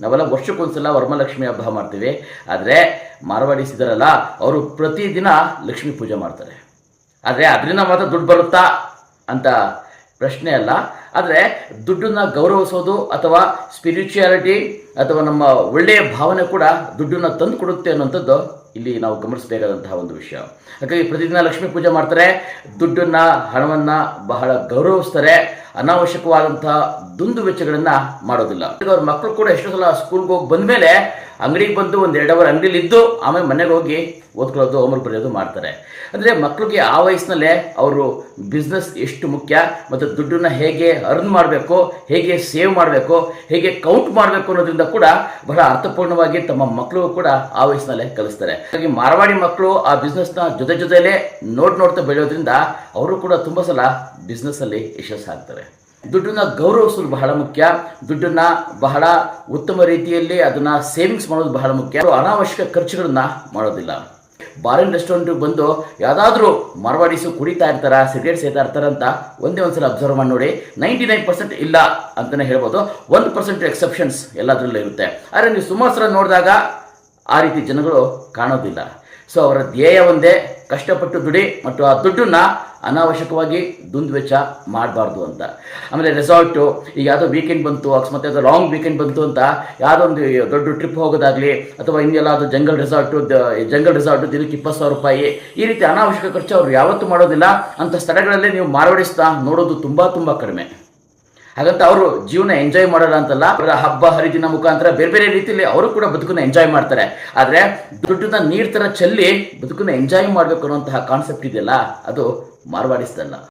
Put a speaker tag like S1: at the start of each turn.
S1: ನಾವೆಲ್ಲ ವರ್ಷಕ್ಕೊಂದ್ಸಲ ವರಮಲಕ್ಷ್ಮಿ ಹಬ್ಬ ಮಾಡ್ತೀವಿ. ಆದರೆ ಮಾರವಾಡಿಸಿದಾರಲ್ಲ ಅವರು ಪ್ರತಿದಿನ ಲಕ್ಷ್ಮಿ ಪೂಜೆ ಮಾಡ್ತಾರೆ. ಆದರೆ ಅದರಿಂದ ಮಾತ್ರ ದುಡ್ಡು ಬರುತ್ತಾ ಅಂತ ಪ್ರಶ್ನೆ ಅಲ್ಲ. ಆದರೆ ದುಡ್ಡನ್ನು ಗೌರವಿಸೋದು ಅಥವಾ ಸ್ಪಿರಿಚುಯಾಲಿಟಿ ಅಥವಾ ನಮ್ಮ ಒಳ್ಳೆಯ ಭಾವನೆ ಕೂಡ ದುಡ್ಡನ್ನು ತಂದು ಕೊಡುತ್ತೆ ಅನ್ನೋಂಥದ್ದು ಇಲ್ಲಿ ನಾವು ಗಮನಿಸಬೇಕಾದಂತಹ ಒಂದು ವಿಷಯ. ಹಾಗಾಗಿ ಪ್ರತಿದಿನ ಲಕ್ಷ್ಮೀ ಪೂಜೆ ಮಾಡ್ತಾರೆ, ದುಡ್ಡನ್ನ, ಹಣವನ್ನ ಬಹಳ ಗೌರವಿಸ್ತಾರೆ ಅನಾವಶ್ಯಕವಾದಂತಹ ದುಂದು ವೆಚ್ಚಗಳನ್ನ ಮಾಡೋದಿಲ್ಲ. ಅವ್ರ ಮಕ್ಕಳು ಕೂಡ ಎಷ್ಟೋ ಸಲ ಸ್ಕೂಲ್ಗೆ ಹೋಗಿ ಬಂದ್ಮೇಲೆ ಅಂಗಡಿಗೆ ಬಂದು ಒಂದು ಎರಡು ಅವರ್ ಅಂಗಡಿಲಿ ಇದ್ದು ಆಮೇಲೆ ಮನೆಗೆ ಹೋಗಿ ಓದ್ಕೊಳ್ಳೋದು ಹೋಮ್ವರ್ಕ್ ಬರೆಯೋದು ಮಾಡ್ತಾರೆ. ಅಂದರೆ ಮಕ್ಕಳಿಗೆ ಆ ವಯಸ್ಸಿನಲ್ಲೇ ಅವರು ಬಿಸ್ನೆಸ್ ಎಷ್ಟು ಮುಖ್ಯ ಮತ್ತು ದುಡ್ಡನ್ನ ಹೇಗೆ ಅರ್ನ್ ಮಾಡಬೇಕು, ಹೇಗೆ ಸೇವ್ ಮಾಡಬೇಕು, ಹೇಗೆ ಕೌಂಟ್ ಮಾಡಬೇಕು ಅನ್ನೋದ್ರಿಂದ ಕೂಡ ಬಹಳ ಅರ್ಥಪೂರ್ಣವಾಗಿ ತಮ್ಮ ಮಕ್ಕಳು ಕೂಡ ಆ ವಯಸ್ಸಿನಲ್ಲೇ ಕಲಿಸ್ತಾರೆ. ಹಾಗಾಗಿ ಮಾರವಾಡಿ ಮಕ್ಕಳು ಆ ಬಿಸ್ನೆಸ್ನ ಜೊತೆ ಜೊತೆಲೇ ನೋಡ್ ನೋಡ್ತಾ ಬೆಳೆಯೋದ್ರಿಂದ ಅವರು ಕೂಡ ತುಂಬ ಸಲ ಬಿಸ್ನೆಸ್ಸಲ್ಲಿ ಯಶಸ್ಸು ಆಗ್ತಾರೆ. ದುಡ್ಡನ್ನ ಗೌರವಿಸೋದು ಬಹಳ ಮುಖ್ಯ. ದುಡ್ಡನ್ನ ಬಹಳ ಉತ್ತಮ ರೀತಿಯಲ್ಲಿ ಅದನ್ನ ಸೇವಿಂಗ್ಸ್ ಮಾಡೋದು ಬಹಳ ಮುಖ್ಯ. ಅನಾವಶ್ಯಕ ಖರ್ಚುಗಳನ್ನ ಮಾಡೋದಿಲ್ಲ. ಬಾರಿನ್ ರೆಸ್ಟೋರೆಂಟ್ಗೆ ಬಂದು ಯಾವುದಾದ್ರೂ ಮಾರ್ವಾಡೀಸು ಕುಡಿತಾ ಇರ್ತಾರ ಸಿಗರೇಟ್ ಸೇತಾ ಇರ್ತಾರ ಅಂತ ಒಂದೇ ಒಂದ್ಸಲ ಅಬ್ಸರ್ವ್ ಮಾಡಿ ನೋಡಿ. ನೈಂಟಿ ನೈನ್ ಪರ್ಸೆಂಟ್ ಇಲ್ಲ ಅಂತಲೇ ಹೇಳ್ಬೋದು. ಒಂದು ಪರ್ಸೆಂಟ್ ಎಕ್ಸೆಪ್ಷನ್ಸ್ ಎಲ್ಲದರಲ್ಲೂ ಇರುತ್ತೆ. ಆದರೆ ನೀವು ಸುಮಾರು ಸಲ ನೋಡಿದಾಗ ಆ ರೀತಿ ಜನಗಳು ಕಾಣೋದಿಲ್ಲ. ಸೊ ಅವರ ಧ್ಯೇಯ ಒಂದೇ, ಕಷ್ಟಪಟ್ಟು ದುಡಿ ಮತ್ತು ಆ ದುಡ್ಡನ್ನು ಅನಾವಶ್ಯಕವಾಗಿ ದುಂದುವೆಚ್ಚ ಮಾಡಬಾರ್ದು ಅಂತ. ಆಮೇಲೆ ರೆಸಾರ್ಟು ಈಗ ಯಾವುದೋ ವೀಕೆಂಡ್ ಬಂತು, ಅಕಸ್ಮಾತ್ ಯಾವುದೋ ಲಾಂಗ್ ವೀಕೆಂಡ್ ಬಂತು ಅಂತ ಯಾವುದೋ ಒಂದು ದೊಡ್ಡ ಟ್ರಿಪ್ ಹೋಗೋದಾಗಲಿ ಅಥವಾ ಇನ್ನೆಲ್ಲಾದ್ರು ಜಂಗಲ್ ರೆಸಾರ್ಟು ಜಂಗಲ್ ರೆಸಾರ್ಟು ದಿನಕ್ಕೆ ಇಪ್ಪತ್ತು ಸಾವಿರ ರೂಪಾಯಿ, ಈ ರೀತಿ ಅನಾವಶ್ಯಕ ಖರ್ಚು ಅವರು ಯಾವತ್ತೂ ಮಾಡೋದಿಲ್ಲ. ಅಂಥ ಸ್ಥಳಗಳಲ್ಲಿ ನೀವು ಮಾರವಡಿಸ್ತಾ ನೋಡೋದು ತುಂಬ ತುಂಬ ಕಡಿಮೆ. ಹಾಗಂತ ಅವರು ಜೀವನ ಎಂಜಾಯ್ ಮಾಡೋಣ ಅಂತಲ್ಲ, ಅವರ ಹಬ್ಬ, ಹರಿದಿನ ಮುಖಾಂತರ ಬೇರೆ ಬೇರೆ ರೀತಿಯಲ್ಲಿ ಅವರು ಕೂಡ ಬದುಕನ್ನ ಎಂಜಾಯ್ ಮಾಡ್ತಾರೆ. ಆದರೆ ದುಡ್ಡನ್ನ ನೀರ್ ತರ ಚೆಲ್ಲಿ ಬದುಕನ್ನ ಎಂಜಾಯ್ ಮಾಡಬೇಕು ಅನ್ನುವಂತಹ ಕಾನ್ಸೆಪ್ಟ್ ಇದೆಯಲ್ಲ, ಅದು ಮಾರ್ವಾಡಿಸ್ದಲ್ಲ